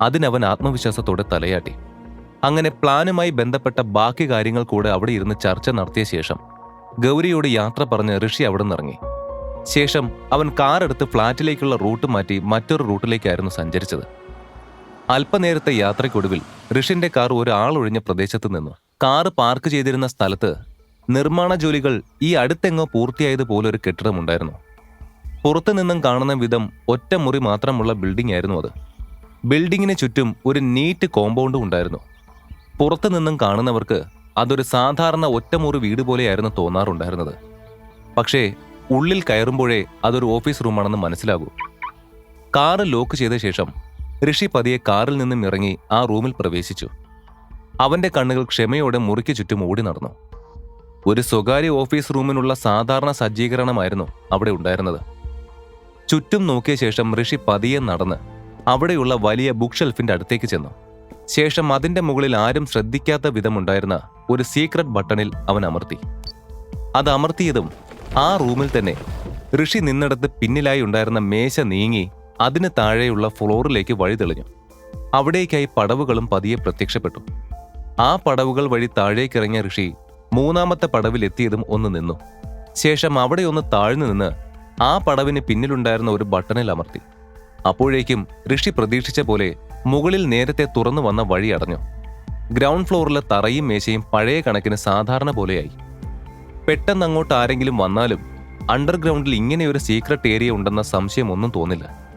അതിനവൻ ആത്മവിശ്വാസത്തോടെ തലയാട്ടി. അങ്ങനെ പ്ലാനുമായി ബന്ധപ്പെട്ട ബാക്കി കാര്യങ്ങൾ കൂടെ അവിടെ ഇരുന്ന് ചർച്ച നടത്തിയ ശേഷം ഗൗരിയോട് യാത്ര പറഞ്ഞ് ഋഷി അവിടെ നിന്നിറങ്ങി ശേഷം അവൻ കാർ എടുത്ത് ഫ്ളാറ്റിലേക്കുള്ള റൂട്ട് മാറ്റി മറ്റൊരു റൂട്ടിലേക്കായിരുന്നു സഞ്ചരിച്ചത്. അല്പനേരത്തെ യാത്രയ്ക്കൊടുവിൽ ഋഷിന്റെ കാർ ഒരാളൊഴിഞ്ഞ പ്രദേശത്ത് നിന്നു. കാറ് പാർക്ക് ചെയ്തിരുന്ന സ്ഥലത്ത് നിർമ്മാണ ജോലികൾ ഈ അടുത്തെങ്ങോ പൂർത്തിയായതുപോലൊരു കെട്ടിടമുണ്ടായിരുന്നു. പുറത്തു നിന്നും കാണുന്ന വിധം ഒറ്റ മുറി മാത്രമുള്ള ബിൽഡിംഗ് ആയിരുന്നു അത്. ബിൽഡിങ്ങിന് ചുറ്റും ഒരു നീറ്റ് കോമ്പൗണ്ടും ഉണ്ടായിരുന്നു. പുറത്തു നിന്നും കാണുന്നവർക്ക് അതൊരു സാധാരണ ഒറ്റമുറി വീട് പോലെയായിരുന്നു തോന്നാറുണ്ടായിരുന്നത്. പക്ഷേ ഉള്ളിൽ കയറുമ്പോഴേ അതൊരു ഓഫീസ് റൂമാണെന്ന് മനസ്സിലാകൂ. കാറ് ലോക്ക് ചെയ്ത ശേഷം ഋഷി പതിയെ കാറിൽ നിന്നും ഇറങ്ങി ആ റൂമിൽ പ്രവേശിച്ചു. അവന്റെ കണ്ണുകൾ ക്ഷമയോടെ മുറിക്ക് ചുറ്റും ഓടി നടന്നു. ഒരു സ്വകാര്യ ഓഫീസ് റൂമിനുള്ള സാധാരണ സജ്ജീകരണമായിരുന്നു അവിടെ ഉണ്ടായിരുന്നത്. ചുറ്റും നോക്കിയ ശേഷം ഋഷി പതിയെ നടന്ന് അവിടെയുള്ള വലിയ ബുക്ക് ഷെൽഫിന്റെ അടുത്തേക്ക് ചെന്നു. ശേഷം അതിന്റെ മുകളിൽ ആരും ശ്രദ്ധിക്കാത്ത വിധമുണ്ടായിരുന്ന ഒരു സീക്രട്ട് ബട്ടണിൽ അവൻ അമർത്തി. അത് അമർത്തിയതും ആ റൂമിൽ തന്നെ ഋഷി നിന്നിടത്ത് പിന്നിലായി ഉണ്ടായിരുന്ന മേശ നീങ്ങി അതിന് താഴെയുള്ള ഫ്ലോറിലേക്ക് വഴി തെളിഞ്ഞു. അവിടേക്കായി പടവുകളും പതിയെ പ്രത്യക്ഷപ്പെട്ടു. ആ പടവുകൾ വഴി താഴേക്കിറങ്ങിയ ഋഷി മൂന്നാമത്തെ പടവിലെത്തിയതും ഒന്ന് നിന്നു. ശേഷം അവിടെ ഒന്ന് താഴ്ന്നു നിന്ന് ആ പടവിന് പിന്നിലുണ്ടായിരുന്ന ഒരു ബട്ടണിൽ അമർത്തി. അപ്പോഴേക്കും ഋഷി പ്രതീക്ഷിച്ച പോലെ മുകളിൽ നേരത്തെ തുറന്നു വന്ന വഴി അടഞ്ഞു. ഗ്രൗണ്ട് ഫ്ലോറിലെ തറയും മേശയും പഴയ കണക്കിന് സാധാരണ പോലെയായി. പെട്ടെന്ന് അങ്ങോട്ട് ആരെങ്കിലും വന്നാലും അണ്ടർഗ്രൗണ്ടിൽ ഇങ്ങനെയൊരു സീക്രട്ട് ഏരിയ ഉണ്ടെന്ന സംശയം ഒന്നും തോന്നില്ല.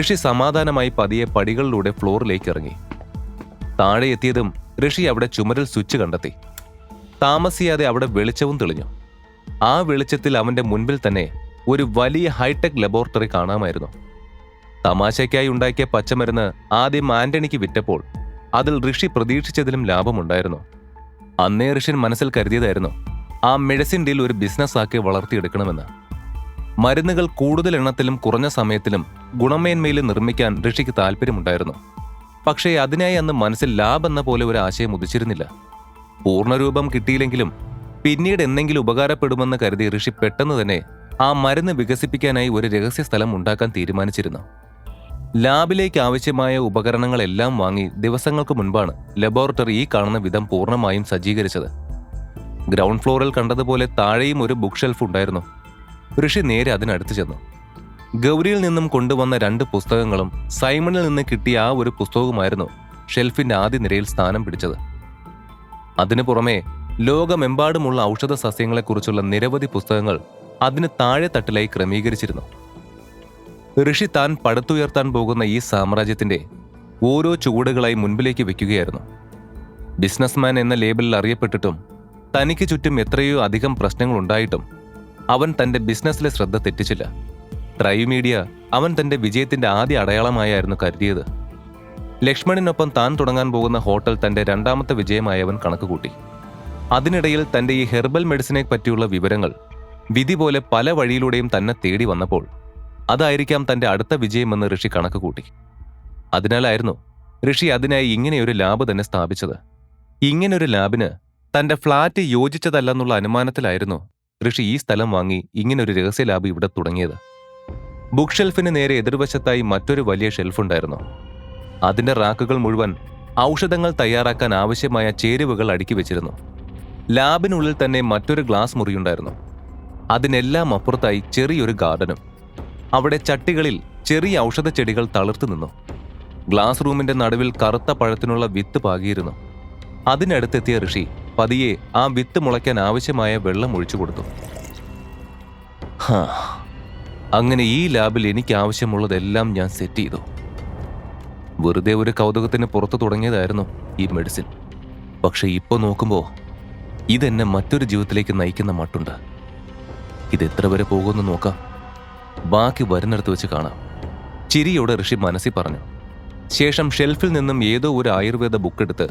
ഋഷി സമാധാനമായി പതിയെ പടികളിലൂടെ ഫ്ലോറിലേക്ക് ഇറങ്ങി. താഴെ എത്തിയതും ഋഷി അവിടെ ചുമരിൽ സ്വിച്ച് കണ്ടെത്തി. താമസിയാതെ അവിടെ വെളിച്ചവും തെളിഞ്ഞു. ആ വെളിച്ചത്തിൽ അവന്റെ മുൻപിൽ തന്നെ ഒരു വലിയ ഹൈടെക് ലബോറട്ടറി കാണാമായിരുന്നു. തമാശയ്ക്കായി ഉണ്ടാക്കിയ പച്ചമരുന്ന് ആദ്യം ആന്റണിക്ക് വിറ്റപ്പോൾ അതിൽ ഋഷി പ്രതീക്ഷിച്ചതിലും ലാഭമുണ്ടായിരുന്നു. അന്നേ ഋഷിൻ മനസ്സിൽ കരുതിയതായിരുന്നു ആ മെഡിസിൻ ഡീൽ ഒരു ബിസിനസ് ആക്കി വളർത്തിയെടുക്കണമെന്ന്. മരുന്നുകൾ കൂടുതൽ എണ്ണത്തിലും കുറഞ്ഞ സമയത്തിലും ഗുണമേന്മയിൽ നിർമ്മിക്കാൻ ഋഷിക്ക് താല്പര്യമുണ്ടായിരുന്നു. പക്ഷേ അതിനായി അന്ന് മനസ്സിൽ ലാബ് എന്ന പോലെ ഒരു ആശയം ഉദിച്ചിരുന്നില്ല. പൂർണരൂപം കിട്ടിയില്ലെങ്കിലും പിന്നീട് എന്തെങ്കിലും ഉപകാരപ്പെടുമെന്ന് കരുതി ഋഷി പെട്ടെന്ന് തന്നെ ആ മരുന്ന് വികസിപ്പിക്കാനായി ഒരു രഹസ്യ സ്ഥലം ഉണ്ടാക്കാൻ തീരുമാനിച്ചിരുന്നു. ലാബിലേക്ക് ആവശ്യമായ ഉപകരണങ്ങളെല്ലാം വാങ്ങി ദിവസങ്ങൾക്ക് മുൻപാണ് ലബോറട്ടറി ഈ കാണുന്ന വിധം പൂർണമായും സജ്ജീകരിച്ചത്. ഗ്രൗണ്ട് ഫ്ലോറിൽ കണ്ടതുപോലെ താഴെയും ഒരു ബുക്ക് ഷെൽഫ് ഉണ്ടായിരുന്നു. ഋഷി നേരെ അതിനടുത്ത് ചെന്നു. ഗൗരിയിൽ നിന്നും കൊണ്ടുവന്ന രണ്ട് പുസ്തകങ്ങളും സൈമണിൽ നിന്ന് കിട്ടിയ ആ ഒരു പുസ്തകവുമായിരുന്നു ഷെൽഫിന്റെ ആദ്യ നിരയിൽ സ്ഥാനം പിടിച്ചത്. അതിനു പുറമെ ലോകമെമ്പാടുമുള്ള ഔഷധ സസ്യങ്ങളെക്കുറിച്ചുള്ള നിരവധി പുസ്തകങ്ങൾ അതിന് താഴെ തട്ടിലായി ക്രമീകരിച്ചിരുന്നു. ഋഷി താൻ പടുത്തുയർത്താൻ പോകുന്ന ഈ സാമ്രാജ്യത്തിന്റെ ഓരോ ചുവടുകളായി മുൻപിലേക്ക് വെക്കുകയായിരുന്നു. ബിസിനസ്മാൻ എന്ന ലേബലിൽ അറിയപ്പെട്ടിട്ടും തനിക്ക് ചുറ്റും എത്രയോ അധികം പ്രശ്നങ്ങൾ ഉണ്ടായിട്ടും അവൻ തന്റെ ബിസിനസ്സിലെ ശ്രദ്ധ തെറ്റിച്ചില്ല. ട്രൈ മീഡിയ അവൻ തന്റെ വിജയത്തിന്റെ ആദ്യ അടയാളമായായിരുന്നു കരുതിയത്. ലക്ഷ്മണിനൊപ്പം താൻ തുടങ്ങാൻ പോകുന്ന ഹോട്ടൽ തന്റെ രണ്ടാമത്തെ വിജയമായി അവൻ കണക്കുകൂട്ടി. അതിനിടയിൽ തന്റെ ഈ ഹെർബൽ മെഡിസിനെ പറ്റിയുള്ള വിവരങ്ങൾ വിധി പോലെ പല വഴിയിലൂടെയും തന്നെ തേടി വന്നപ്പോൾ അതായിരിക്കാം തന്റെ അടുത്ത വിജയമെന്ന് ഋഷി കണക്ക് കൂട്ടി. അതിനാലായിരുന്നു ഋഷി അതിനായി ഇങ്ങനെയൊരു ലാബ് തന്നെ സ്ഥാപിച്ചത്. ഇങ്ങനൊരു ലാബിന് തന്റെ ഫ്ളാറ്റ് യോജിച്ചതല്ലെന്നുള്ള അനുമാനത്തിലായിരുന്നു ഋഷി ഈ സ്ഥലം വാങ്ങി ഇങ്ങനൊരു രഹസ്യ ലാബ് ഇവിടെ തുടങ്ങിയത്. ബുക്ക് ഷെൽഫിന് നേരെ എതിർവശത്തായി മറ്റൊരു വലിയ ഷെൽഫുണ്ടായിരുന്നു അതിന്റെ റാക്കുകൾ മുഴുവൻ ഔഷധങ്ങൾ തയ്യാറാക്കാൻ ആവശ്യമായ ചേരുവകൾ അടുക്കി വെച്ചിരുന്നു. ലാബിനുള്ളിൽ തന്നെ മറ്റൊരു ഗ്ലാസ് മുറിയുണ്ടായിരുന്നു. അതിനെല്ലാം അപ്പുറത്തായി ചെറിയൊരു ഗാർഡനും. അവിടെ ചട്ടികളിൽ ചെറിയ ഔഷധ ചെടികൾ തളിർത്തു നിന്നു. ഗ്ലാസ് റൂമിന്റെ നടുവിൽ കറുത്ത പഴത്തിനുള്ള വിത്ത് പാകിയിരുന്നു. അതിനടുത്തെത്തിയ ഋഷി പതിയെ ആ വിത്ത് മുളയ്ക്കാൻ ആവശ്യമായ വെള്ളം ഒഴിച്ചു കൊടുത്തു. അങ്ങനെ ഈ ലാബിൽ എനിക്ക് ആവശ്യമുള്ളതെല്ലാം ഞാൻ സെറ്റ് ചെയ്തു. വെറുതെ ഒരു കൗതുകത്തിന് പുറത്തു തുടങ്ങിയതായിരുന്നു ഈ മെഡിസിൻ. പക്ഷെ ഇപ്പോൾ നോക്കുമ്പോൾ ഇതെന്നെ മറ്റൊരു ജീവിതത്തിലേക്ക് നയിക്കുന്ന മട്ടുണ്ട്. ഇത് എത്ര വരെ പോകുമെന്ന് നോക്കാം. ബാക്കി വരുന്നിടത്ത് വെച്ച് കാണാം. ചിരിയോടെ ഋഷി മനസ്സിൽ പറഞ്ഞു ശേഷം ഷെൽഫിൽ നിന്നും ഏതോ ഒരു ആയുർവേദ ബുക്ക് എടുത്ത്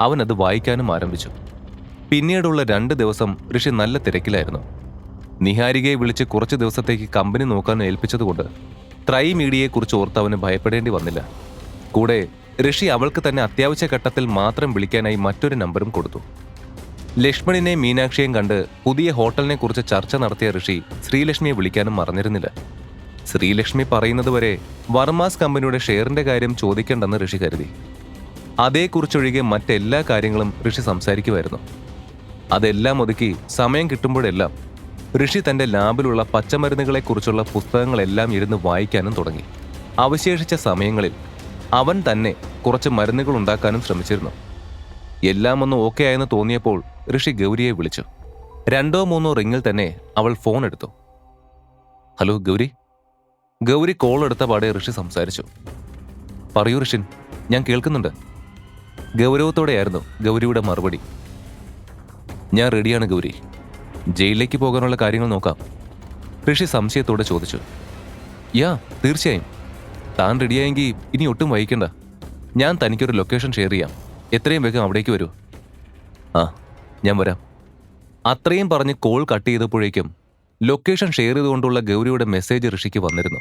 അവൻ അത് വായിക്കാനും ആരംഭിച്ചു. പിന്നീടുള്ള രണ്ട് ദിവസം ഋഷി നല്ല തിരക്കിലായിരുന്നു. നിഹാരികയെ വിളിച്ച് കുറച്ച് ദിവസത്തേക്ക് കമ്പനി നോക്കാൻ ഏൽപ്പിച്ചതുകൊണ്ട് ത്രൈ മീഡിയയെക്കുറിച്ച് ഓർത്ത് അവന് ഭയപ്പെടേണ്ടി വന്നില്ല. കൂടെ ഋഷി അവൾക്ക് തന്നെ അത്യാവശ്യ ഘട്ടത്തിൽ മാത്രം വിളിക്കാനായി മറ്റൊരു നമ്പറും കൊടുത്തു. ലക്ഷ്മണിനെ മീനാക്ഷിയെയും കണ്ട് പുതിയ ഹോട്ടലിനെ കുറിച്ച് ചർച്ച നടത്തിയ ഋഷി ശ്രീലക്ഷ്മിയെ വിളിക്കാനും മറന്നിരുന്നില്ല. ശ്രീലക്ഷ്മി പറയുന്നത് വരെ വർമാസ് കമ്പനിയുടെ ഷെയറിന്റെ കാര്യം ചോദിക്കേണ്ടെന്ന് ഋഷി കരുതി. അതേക്കുറിച്ചൊഴികെ മറ്റെല്ലാ കാര്യങ്ങളും ഋഷി സംസാരിക്കുമായിരുന്നു. അതെല്ലാം ഒതുക്കി സമയം കിട്ടുമ്പോഴെല്ലാം ഋഷി തന്റെ ലാബിലുള്ള പച്ചമരുന്നുകളെക്കുറിച്ചുള്ള പുസ്തകങ്ങളെല്ലാം ഇരുന്ന് വായിക്കാനും തുടങ്ങി. അവശേഷിച്ച സമയങ്ങളിൽ അവൻ തന്നെ കുറച്ച് മരുന്നുകൾ ഉണ്ടാക്കാനും ശ്രമിച്ചിരുന്നു. എല്ലാം ഒന്ന് ഓക്കെ ആയെന്ന് തോന്നിയപ്പോൾ ഋഷി ഗൗരിയെ വിളിച്ചു. രണ്ടോ മൂന്നോ റിങ്ങിൽ തന്നെ അവൾ ഫോൺ എടുത്തു. ഹലോ ഗൗരി? ഗൗരി കോൾ എടുത്ത പാടെ ഋഷി സംസാരിച്ചു. പറയൂ ഋഷിൻ ഞാൻ കേൾക്കുന്നുണ്ട്. ഗൗരവത്തോടെയായിരുന്നു ഗൗരിയുടെ മറുപടി. ഞാൻ റെഡിയാണ് ഗൗരി. ജയിലിലേക്ക് പോകാനുള്ള കാര്യങ്ങൾ നോക്കാം. ഋഷി സംശയത്തോടെ ചോദിച്ചു. യാ തീർച്ചയായും. താൻ റെഡിയായെങ്കിൽ ഇനി ഒട്ടും വൈകണ്ട ഞാൻ തനിക്കൊരു ലൊക്കേഷൻ ഷെയർ ചെയ്യാം. എത്രയും വേഗം അവിടേക്ക് വരൂ. ആ ഞാൻ വരാം. അത്രയും പറഞ്ഞ് കോൾ കട്ട് ചെയ്തപ്പോഴേക്കും ലൊക്കേഷൻ ഷെയർ ചെയ്തുകൊണ്ടുള്ള ഗൗരിയുടെ മെസ്സേജ് ഋഷിക്ക് വന്നിരുന്നു.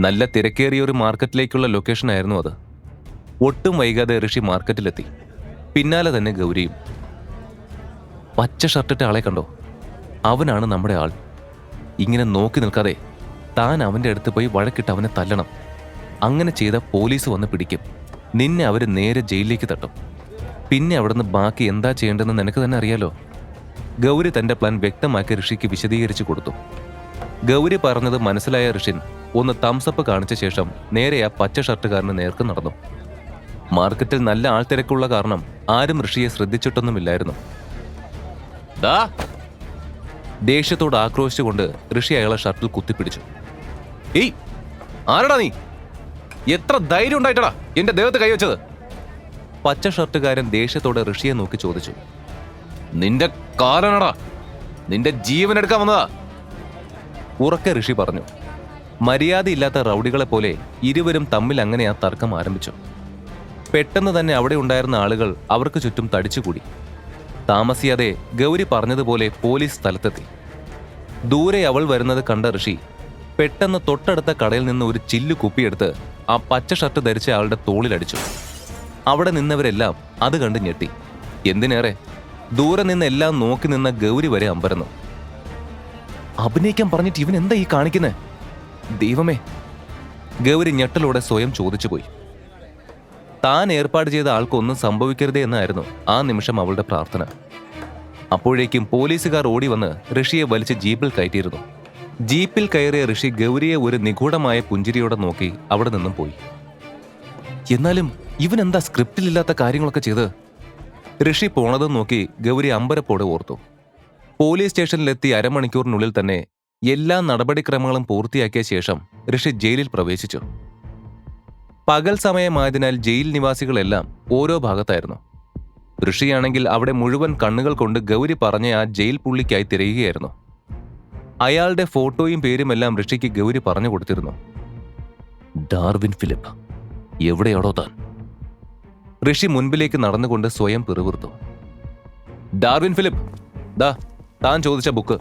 നല്ല തിരക്കേറിയ ഒരു മാർക്കറ്റിലേക്കുള്ള ലൊക്കേഷൻ ആയിരുന്നു അത്. ഒട്ടും വൈകാതെ ഋഷി മാർക്കറ്റിലെത്തി പിന്നാലെ തന്നെ ഗൗരിയും. പച്ച ഷർട്ടിട്ട ആളെ കണ്ടോ? അവനാണ് നമ്മുടെ ആൾ. ഇങ്ങനെ നോക്കി നിൽക്കാതെ താൻ അവന്റെ അടുത്ത് പോയി വഴക്കിട്ട് അവനെ തല്ലണം. അങ്ങനെ ചെയ്ത പോലീസ് വന്ന് പിടിക്കും. നിന്നെ അവർ നേരെ ജയിലിലേക്ക് തട്ടും. പിന്നെ അവിടുന്ന് ബാക്കി എന്താ ചെയ്യേണ്ടതെന്ന് നിനക്ക് തന്നെ അറിയാലോ? ഗൗരി തന്റെ പ്ലാൻ വ്യക്തമാക്കി ഋഷിക്ക് വിശദീകരിച്ചു കൊടുത്തു. ഗൗരി പറഞ്ഞത് മനസ്സിലായ ഋഷിൻ ഒന്ന് തംസപ്പ് കാണിച്ച ശേഷം നേരെ ആ പച്ച ഷർട്ടുകാരന് നേർക്ക് നടന്നു. മാർക്കറ്റിൽ നല്ല ആൾ തിരക്കുള്ള കാരണം ആരും ഋഷിയെ ശ്രദ്ധിച്ചിട്ടൊന്നുമില്ലായിരുന്നു. ദാ. ദേഷ്യത്തോട് ആക്രോശിച്ചുകൊണ്ട് ഋഷി അയാളെ ഷർട്ടിൽ കുത്തിപ്പിടിച്ചു. ഏയ് ആരടാ നീ? എത്ര ധൈര്യം ഉണ്ടായിട്ടടാ എന്റെ ദേഹത്ത് കൈവച്ചത് പച്ച ഷർട്ടുകാരൻ ദേഷ്യത്തോടെ ഋഷിയെ നോക്കി ചോദിച്ചു. നിന്റെ കാലനടാ നിന്റെ ജീവൻ എടുക്കാൻ വന്നതാ. ഉറക്കെ ഋഷി പറഞ്ഞു. മര്യാദയില്ലാത്ത റൗഡികളെ പോലെ ഇരുവരും തമ്മിൽ അങ്ങനെ ആ തർക്കം ആരംഭിച്ചു. പെട്ടെന്ന് തന്നെ അവിടെ ഉണ്ടായിരുന്ന ആളുകൾ അവർക്ക് ചുറ്റും തടിച്ചുകൂടി. താമസിയാതെ ഗൗരി പറഞ്ഞതുപോലെ പോലീസ് സ്ഥലത്തെത്തി. ദൂരെ അവൾ വരുന്നത് കണ്ട ഋഷി പെട്ടെന്ന് തൊട്ടടുത്ത കടയിൽ നിന്ന് ഒരു ചില്ലു കുപ്പിയെടുത്ത് ആ പച്ച ഷർട്ട് ധരിച്ച ആളുടെ തോളിലടിച്ചു. അവിടെ നിന്നവരെല്ലാം അത് കണ്ട് ഞെട്ടി. എന്തിനേറെ? ദൂരെ നിന്ന് എല്ലാം നോക്കി നിന്ന ഗൗരി വരെ അമ്പരന്നു. അഭിനയിക്കാൻ പറഞ്ഞിട്ട് ഇവൻ എന്താ ഈ കാണിക്കുന്നത് ദൈവമേ. ഗൗരി ഞെട്ടലോടെ സ്വയം ചോദിച്ചു പോയി. താൻ ഏർപ്പാട് ചെയ്ത ആൾക്കൊന്നും സംഭവിക്കരുതേ എന്നായിരുന്നു ആ നിമിഷം അവളുടെ പ്രാർത്ഥന. അപ്പോഴേക്കും പോലീസുകാർ ഓടി വന്ന് ഋഷിയെ വലിച്ച് ജീപ്പിൽ കയറ്റിയിരുന്നു. ജീപ്പിൽ കയറിയ ഋഷി ഗൗരിയെ ഒരു നിഗൂഢമായ പുഞ്ചിരിയോടെ നോക്കി അവിടെ നിന്നും പോയി. എന്നാലും ഇവൻ എന്താ സ്ക്രിപ്റ്റിലില്ലാത്ത കാര്യങ്ങളൊക്കെ ചെയ്ത്? ഋഷി പോണതും നോക്കി ഗൗരി അമ്പരപ്പോടെ ഓർത്തു. പോലീസ് സ്റ്റേഷനിലെത്തി അരമണിക്കൂറിനുള്ളിൽ തന്നെ എല്ലാ നടപടിക്രമങ്ങളും പൂർത്തിയാക്കിയ ശേഷം ഋഷി ജയിലിൽ പ്രവേശിച്ചു. പകൽ സമയമായതിനാൽ ജയിൽ നിവാസികളെല്ലാം ഓരോ ഭാഗത്തായിരുന്നു. ഋഷിയാണെങ്കിൽ അവിടെ മുഴുവൻ കണ്ണുകൾ കൊണ്ട് ഗൗരി പറഞ്ഞ ആ ജയിൽ പുള്ളിക്കായി തിരയുകയായിരുന്നു. അയാളുടെ ഫോട്ടോയും പേരുമെല്ലാം ഋഷിക്ക് ഗൗരി പറഞ്ഞു കൊടുത്തിരുന്നു. ഡാർവിൻ ഫിലിപ്പ് എവിടെയാണോ താൻ? ഋഷി മുൻപിലേക്ക് നടന്നുകൊണ്ട് സ്വയം പിറുവിർത്തു ഡാർവിൻ ഫിലിപ്പ് ദാ താൻ ചോദിച്ച ബുക്ക്.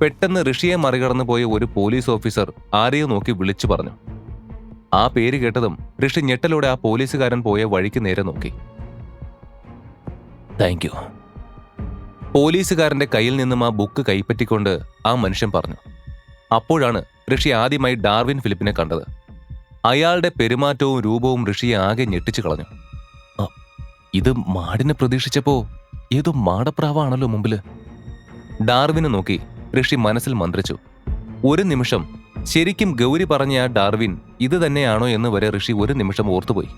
പെട്ടെന്ന് ഋഷിയെ മറികടന്നു പോയ ഒരു പോലീസ് ഓഫീസർ ആരെയോ നോക്കി വിളിച്ചു പറഞ്ഞു. ആ പേര് കേട്ടതും ഋഷി ഞെട്ടലോടെ ആ പോലീസുകാരൻ പോയ വഴിക്ക് നേരെ നോക്കി. Thank you. പോലീസുകാരന്റെ കയ്യിൽ നിന്നും ആ ബുക്ക് കൈപ്പറ്റിക്കൊണ്ട് ആ മനുഷ്യൻ പറഞ്ഞു അപ്പോഴാണ് ഋഷി ആദ്യമായി ഡാർവിൻ ഫിലിപ്പിനെ കണ്ടത്. അയാളുടെ പെരുമാറ്റവും രൂപവും ഋഷിയെ ആകെ ഞെട്ടിച്ചു കളഞ്ഞു. ഇത് മാടിനെ പ്രതീക്ഷിച്ചപ്പോ ഏതോ മാടപ്രാവാണല്ലോ മുമ്പിൽ. ഡാർവിനെ നോക്കി ഋഷി മനസ്സിൽ മന്ത്രിച്ചു ഒരു നിമിഷം ശരിക്കും ഗൗരി പറഞ്ഞ ആ ഡാർവിൻ ഇത് തന്നെയാണോ എന്ന് വരെ ഋഷി ഒരു നിമിഷം ഓർത്തുപോയി.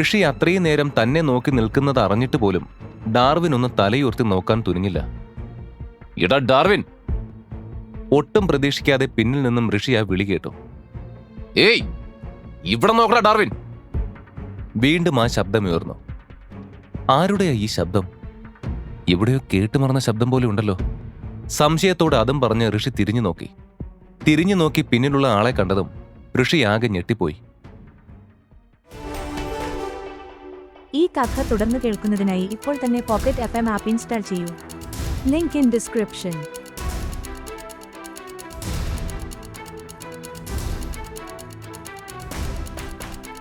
ഋഷി അത്രയും നേരം തന്നെ നോക്കി നിൽക്കുന്നത് അറിഞ്ഞിട്ട് പോലും ഡാർവിൻ ഒന്ന് തലയുർത്തി നോക്കാൻ തുനിഞ്ഞില്ല. ഇടാ ഡാർവിൻ ഒട്ടും പ്രതീക്ഷിക്കാതെ പിന്നിൽ നിന്നും ഋഷി ആ വിളി കേട്ടു. ഏയ് ഇവിടെ നോക്കടാ ഡാർവിൻ. വീണ്ടും ആ ശബ്ദമുയർന്നു ആരുടെയാ ഈ ശബ്ദം? എവിടെയോ കേട്ടുമറന്ന ശബ്ദം പോലെ ഉണ്ടല്ലോ. സംശയത്തോടെ അതും പറഞ്ഞ് ഋഷി തിരിഞ്ഞു നോക്കി. തിരിഞ്ഞു നോക്കി പിന്നിലുള്ള ആളെ കണ്ടതും ഋഷി ആകെ ഞെട്ടിപ്പോയി. ഈ കഥ തുടർന്ന് കേൾക്കുന്നതിനായി ഇപ്പോൾ തന്നെ പോക്കറ്റ് എഫ് എം ആപ്പ് ഇൻസ്റ്റാൾ ചെയ്യൂ. Link in description.